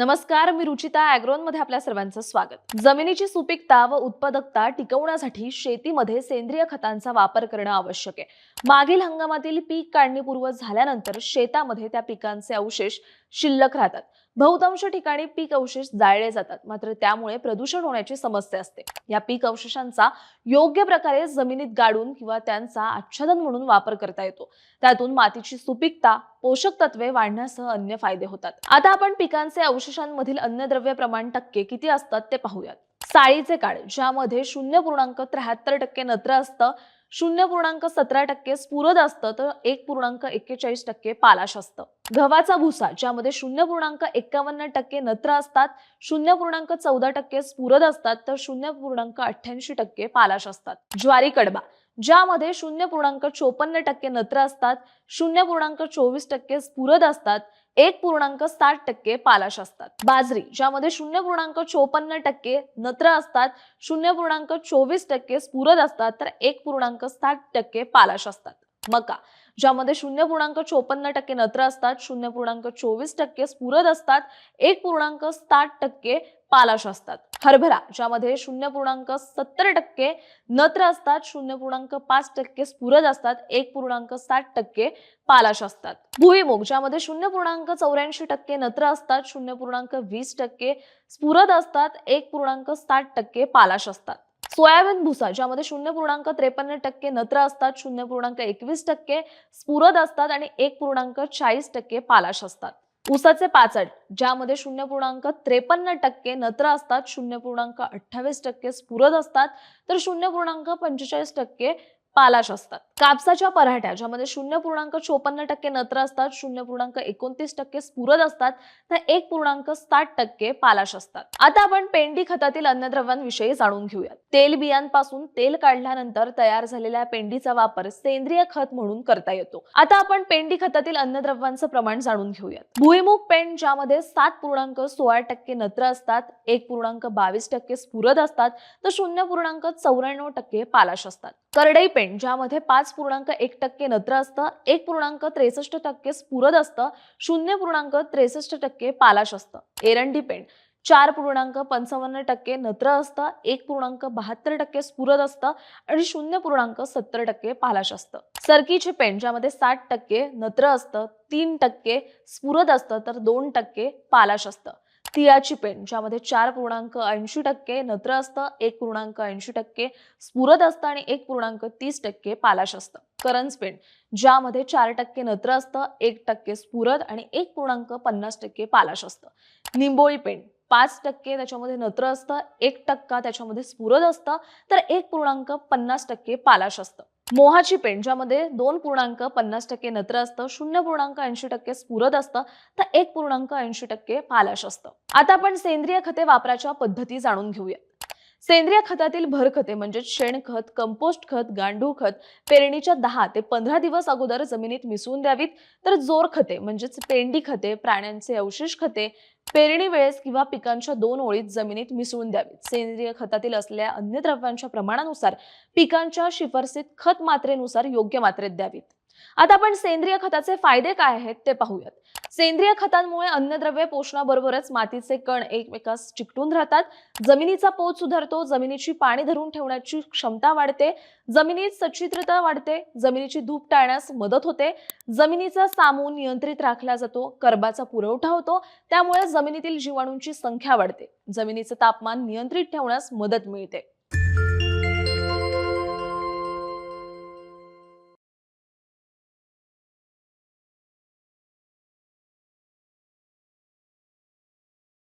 नमस्कार मी रुचिता अॅग्रोनमध्ये आपल्या सर्वांचं स्वागत. जमिनीची सुपीकता व उत्पादकता टिकवण्यासाठी शेतीमध्ये सेंद्रिय खतांचा वापर करणं आवश्यक आहे. मागील हंगामातील पीक काढणीपूर्व झाल्यानंतर शेतामध्ये त्या पिकांचे अवशेष शिल्लक राहतात. बहुतांश ठिकाणी पीक अवशेष जाळले जातात. मात्र त्यामुळे प्रदूषण होण्याची समस्या असते. या पीक अवशेषांचा योग्य प्रकारे जमिनीत गाडून किंवा त्यांचा आच्छादन म्हणून वापर करता येतो. त्यातून मातीची सुपीकता पोषक तत्वे वाढण्यासह अन्य फायदे होतात. आता आपण पिकांचे अवशेषांमधील अन्नद्रव्य प्रमाण टक्के किती असतात ते पाहूयात. साळीचे काळ ज्यामध्ये शून्य पूर्णांक त्र्याहत्तर टक्के नत्र असतं. शून्य पूर्णांक सतरा टक्के स्फुरद असतं तर एक पूर्णांक एक्केचाळीस टक्के पालाश असतं. गव्हाचा भुसा ज्यामध्ये शून्य पूर्णांक एक्कावन्न टक्के नत्र असतात शून्य पूर्णांक चौदा टक्के स्फुरद असतात तर शून्य पूर्णांक अठ्ठ्याऐंशी टक्के पालाश असतात. ज्वारी कडबा ज्यामध्ये शून्य पूर्णांक चोपन्न टक्के नत्र असतात शून्य पूर्णांक चोवीस टक्के स्फुरद असतात एक पूर्णांक साठ टक्के पालाश असतात. बाजरी ज्यामध्ये शून्य पूर्णांक चोपन्न टक्के नत्र असतात शून्य पूर्णांक चोवीस टक्के स्फुरद असतात तर एक पूर्णांक साठ टक्के पालाश असतात. मका ज्यामध्ये शून्य पूर्णांक चोपन्न टक्के नत्र असतात शून्य पूर्णांक चोवीस टक्के स्फुरद असतात एक पूर्णांक साठ टक्के पालाश असतात. हरभरा ज्यामध्ये शून्य पूर्णांक सत्तर टक्के नत्र असतात शून्य पूर्णांक पाच टक्के स्फुरद असतात एक पूर्णांक सात टक्के पालाश असतात. भुईमुग ज्यामध्ये शून्य पूर्णांक चौऱ्याऐंशी टक्के नत्र असतात शून्य पूर्णांक वीस टक्के स्फुरद असतात एक पूर्णांक साठ टक्के पालाश असतात. सोयाबीन भुसा ज्यामध्ये शून्य पूर्णांक त्रेपन्न टक्के नत्र असतात शून्य पूर्णांक एकवीस टक्के स्फुरद असतात आणि एक पूर्णांक चाळीस टक्के पालाश असतात. उसाचे पाचड ज्यामध्ये शून्य पूर्णांक त्रेपन्न टक्के नत्र असतात शून्य पूर्णांक अठ्ठावीस टक्के स्फुरद असतात तर शून्य पूर्णांक पंचेचाळीस टक्के पालाश असतात. कापसाच्या पराठ्या ज्यामध्ये शून्य पूर्णांक चोपन्न टक्के नत्र असतात शून्य पूर्णांक एकोणतीस टक्के स्फुरद असतात तर एक पूर्णांक साठ टक्के पालाश असतात. आता आपण पेंडी खतातील अन्नद्रव्यांविषयी जाणून घेऊयात. तेल बियांपासून तेल काढल्यानंतर तयार झालेल्या पेंडीचा वापर सेंद्रिय खत म्हणून करता येतो. आता आपण पेंडी खतातील अन्नद्रव्यांचं प्रमाण जाणून घेऊयात. भुईमुग पेंड ज्यामध्ये सात पूर्णांक सोळा टक्के नत्र असतात एक पूर्णांक बावीस टक्के स्फुरद असतात तर शून्य पूर्णांक चौऱ्याण्णव टक्के पालाश असतात. करडई पेंट ज्यामध्ये पाच पूर्णांक एक टक्के नत्र असतं एक पूर्णांक त्रेसष्ट टक्के स्फुरद असतं शून्य पूर्णांक त्रेसष्ट टक्के पालाश असतं. एरंडी पेंट चार पूर्णांक पंचावन्न टक्के नत्र असतं एक पूर्णांक बहात्तर टक्के स्फुरद असतं आणि शून्य पूर्णांक सत्तर टक्के पालाश असतं. सरकीचे पेंट ज्यामध्ये साठ टक्के नत्र असतं तीन टक्के स्फुरद असतं तर दोन टक्के पालाश असतं. तिळाची पेंट ज्यामध्ये चार पूर्णांक ऐंशी टक्के नत्र असतं एक पूर्णांक ऐंशी टक्के स्फुरद असतं आणि एक पूर्णांक तीस टक्के पालाश असतं. करंज पेंट ज्यामध्ये चार टक्के नत्र असतं एक टक्के स्फुरद आणि एक पूर्णांक पन्नास टक्के पालाश असतं. निंबोळी पेंट पाच टक्के त्याच्यामध्ये नत्र असतं एक टक्का त्याच्यामध्ये स्फुरद असतं तर एक पूर्णांक पन्नास टक्के पालाश असतं. मोहाची पेंड ज्यामध्ये दोन पूर्णांक पन्नास टक्के नत्र असतं शून्य पूर्णांक ऐंशी टक्के स्फुरद असतं तर एक पूर्णांक ऐंशी टक्के पालाश असतं. आता आपण सेंद्रिय खते वापराच्या पद्धती जाणून घेऊया. सेंद्रिय खतातील भरखते म्हणजे शेणखत कंपोस्ट खत गांडूळ खत पेरणीच्या दहा ते पंधरा दिवस अगोदर जमिनीत मिसळून द्यावीत. तर जोर खते म्हणजेच पेंडी खते प्राण्यांचे अवशेष खते पेरणी वेळेस किंवा पिकांच्या दोन ओळीत जमिनीत मिसळून द्यावीत. सेंद्रिय खतातील असलेल्या अन्य द्रव्यांच्या प्रमाणानुसार पिकांच्या शिफारसीत खत मात्रेनुसार योग्य मात्रेत द्यावीत. आता आपण सेंद्रिय खताचे फायदे काय आहेत ते पाहूयात. सेंद्रिय खतांमुळे अन्नद्रव्य पोषणाबरोबरच मातीचे कण एकमेकास चिकटून राहतात. जमिनीचा पोत सुधारतो जमिनीची पाणी धरून ठेवण्याची क्षमता वाढते जमिनीत सच्छिद्रता वाढते जमिनीची धूप टाळण्यास मदत होते जमिनीचा सामून नियंत्रित राखला जातो कर्बाचा पुरवठा होतो त्यामुळे जमिनीतील जीवाणूंची संख्या वाढते. जमिनीचे तापमान नियंत्रित ठेवण्यास मदत मिळते.